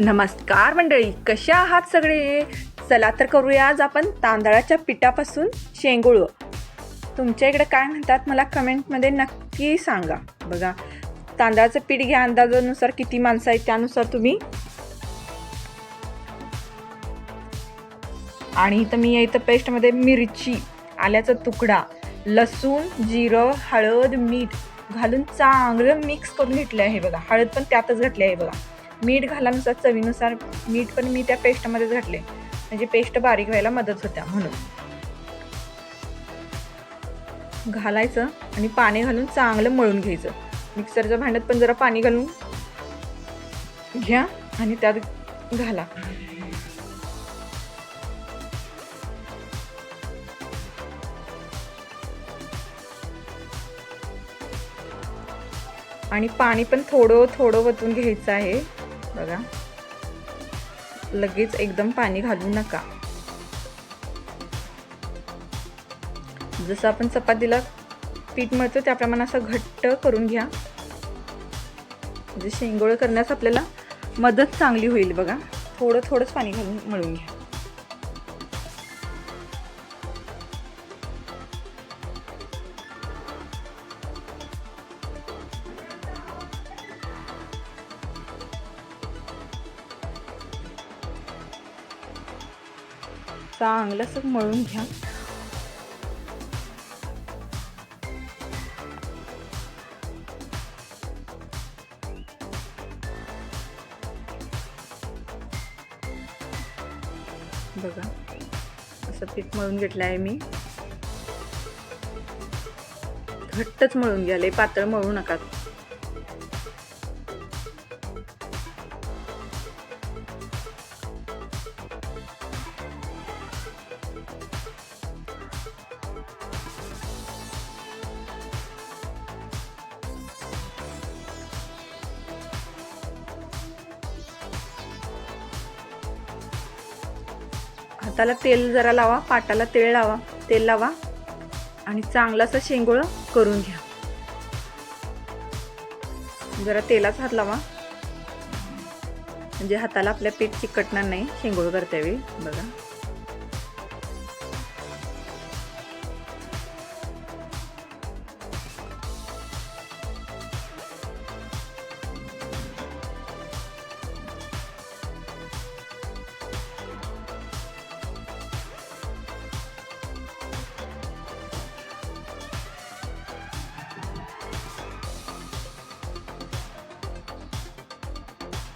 नमस्कार मंडळी कशा आहात सगळे? चला तर करूया आज आपण तांदळाच्या पिठापासून शेंगुळ. तुमच्या इकडे काय म्हणतात मला कमेंटमध्ये नक्की सांगा. बघा तांदळाचं पीठ घ्या अंदाजानुसार किती माणसं आहेत त्यानुसार तुम्ही. आणि इथं मी इथं पेस्टमध्ये मिरची आल्याचा तुकडा लसूण जिरं हळद मीठ घालून चांगलं मिक्स करून घेतलं आहे बघा. हळद पण त्यातच घातली आहे बघा. मीठ घालानुसार चवीनुसार मीठ पण मी त्या पेस्टमध्येच घातले. म्हणजे पेस्ट बारीक व्हायला मदत होत्या म्हणून. घालायचं आणि पाणी घालून चांगलं मळून घ्यायचं. मिक्सरच्या भांड्यात पण जरा पाणी घालून घ्या आणि त्यात घाला. आणि पाणी पण थोडं थोडं वतून घ्यायचं आहे. बघा. लगेच एकदम पाणी घालू नका. जसं आपण चपातीला पीठ मळतो त्याप्रमाणे असं घट्ट करून घ्या. म्हणजे शेंगोळ करण्यास आपल्याला मदत चांगली होईल बघा. थोडं थोडंच पाणी घालून मळून घ्या. चांगलं असं मळून घ्या. बघा असं पीठ मळून घेतलं आहे मी. घट्टच मळून घ्या लय पातळ मळू नका. हाताला तेल जरा लावा पाटाला तेल लावा तेल लावा आणि चांगलं असं करून घ्या. जरा तेलाच हात लावा. म्हणजे हाताला आपल्या पीठ चिकटणार नाही शेंगोळ करत्यावेळी बघा.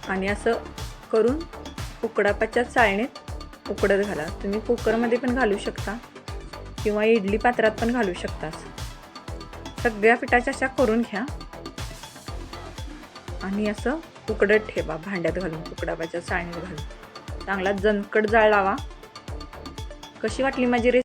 आणि असं करून उकडापाच्या चाळणीत उकडत घाला. तुम्ही कुकरमध्ये पण घालू शकता किंवा इडली पात्रात पण घालू शकता सगळ्या पिठाच्या अशा करून घ्या. आणि असं उकडत ठेवा भांड्यात घालून उकडापाच्या चाळणीत घालून. चांगला जनकट जाळ लावा. कशी वाटली माझी रेसिपी